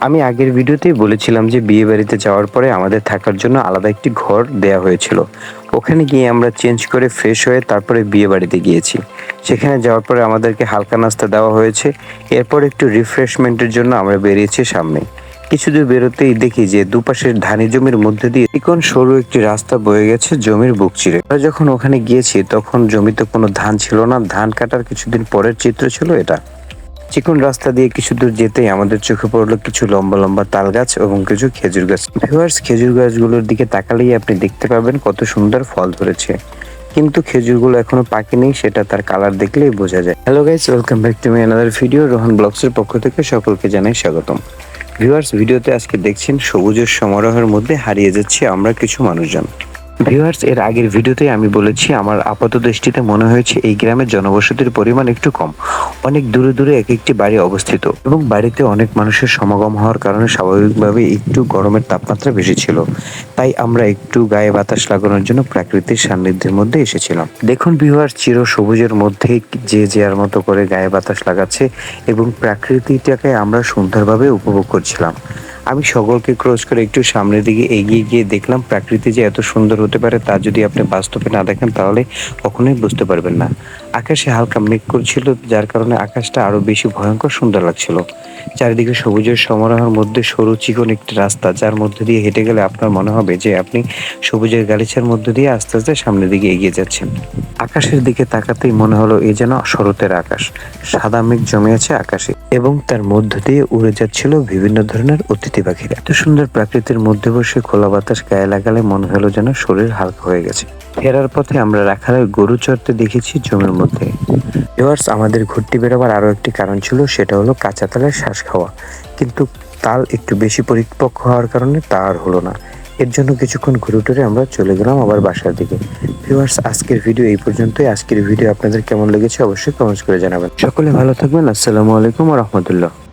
আমি আগের ভিডিওতেই বলেছিলাম যে বিয়ে বাড়িতে যাওয়ার পরে আমাদের থাকার জন্য আলাদা একটি ঘর দেয়া হয়েছিল। ওখানে গিয়ে আমরা চেঞ্জ করে ফ্রেশ হয়ে তারপরে বিয়ে বাড়িতে গিয়েছি। সেখানে যাওয়ার পরে আমাদেরকে হালকা নাস্তা দেওয়া হয়েছে। এরপর একটু রিফ্রেশমেন্টের জন্য আমরা বেরিয়েছি সামনে। কিছু দূর বেরোতেই দেখি যে দুপাশের ধানি জমির মধ্যে দিয়ে চিকন সরু একটি রাস্তা বয়ে গেছে জমির বুক চিরে। আমরা যখন ওখানে গিয়েছি, তখন জমিতে কোনো ধান ছিল না। ধান কাটার কিছুদিন পরের চিত্র ছিল এটা। চিকন রাস্তা দিয়ে কিছু দূর যেতেই আমাদের চোখে পড়ল কিছু লম্বা লম্বা তাল গাছ এবং কিছু খেজুর গাছ। ভিউয়ার্স খেজুর গাছগুলোর দিকে তাকালেই আপনি দেখতে পাবেন কত সুন্দর ফল ধরেছে। কিন্তু খেজুরগুলো এখনও পাকেনি সেটা তার কালার দেখলেই বোঝা যায়। Hello guys welcome back to my another video Rohan ব্লগসের পক্ষ থেকে সকলকে জানাই স্বাগতম। ভিউয়ার্স ভিডিওতে আজকে দেখছেন সবুজের সমারোহের মধ্যে হারিয়ে যাচ্ছে আমরা কিছু মানুষজন। ভিউয়ার্স এর আগের ভিডিওতে আমি বলেছি, আমার আপাত দৃষ্টিতে মনে হয়েছে এই গ্রামের জনবসতির পরিমাণ একটু কম। অনেক দূরে দূরে এক একটি বাড়ি অবস্থিত এবং বাড়িতে অনেক মানুষের সমাগম হওয়ার কারণে স্বাভাবিকভাবে একটু গরমের তাপমাত্রা বেশি ছিল। তাই আমরা একটু গায়ে বাতাস লাগানোর জন্য প্রাকৃতিক সান্নিধ্যের মধ্যে এসেছিলাম। দেখুন ভিউয়ার্স চির সবুজের মধ্যে যে যার মতো করে গায়ে বাতাস লাগাচ্ছে এবং প্রাকৃতিটাকে আমরা সুন্দরভাবে উপভোগ করছিলাম। আমি সকলকে ক্রস করে একটু সামনের দিকে এগিয়ে গিয়ে দেখলাম প্রাকৃতি যে এত সুন্দর হতে পারে তা যদি আপনি বাস্তবে না দেখেন তাহলে কখনোই বুঝতে পারবেন না। আকাশে হালকা মেঘ করছিল, যার কারণে আকাশটা আরও বেশি ভয়ঙ্কর সুন্দর লাগছিল। চারিদিকে সবুজের সমারোহের মধ্যে সরু চিকন একটি রাস্তা, যার মধ্যে দিয়ে হেঁটে গেলে আপনার মনে হবে যে আপনি সবুজের গালিচার মধ্যে দিয়ে আস্তে আস্তে সামনের দিকে এগিয়ে যাচ্ছেন। আকাশের দিকে তাকাতেই মনে হলো এ যেন শরতের আকাশ। সাদা মেঘ জমে আছে আকাশে, এবং তার মধ্য দিয়ে উড়ে যাচ্ছিল বিভিন্ন ধরনের অতিথি পাখিরা। এত সুন্দর প্রাকৃতির মধ্যে বসে খোলা বাতাস গায়ে লাগালে মনে হলো যেন শরীর হালকা হয়ে গেছে। ফেরার পথে আমরা রাখালের গরু চড়তে দেখেছি জমির মধ্যে ভিউয়ার্স আমাদের ঘুরতে বেরোবার আরও একটি কারণ ছিল, সেটা হলো কাঁচা তালের শ্বাস খাওয়া। কিন্তু তাল একটু বেশি পরিপক্ক হওয়ার কারণে তা আর হলো না। এর জন্য কিছুক্ষণ ঘুরে টুরে আমরা চলে গেলাম আবার বাসার দিকে। ভিউয়ার্স, আজকের ভিডিও এই পর্যন্তই। আজকের ভিডিও আপনাদের কেমন লেগেছে অবশ্যই কমেন্টস করে জানাবেন। সকলে ভালো থাকবেন। আসসালামু আলাইকুম রহমতুল্লাহ।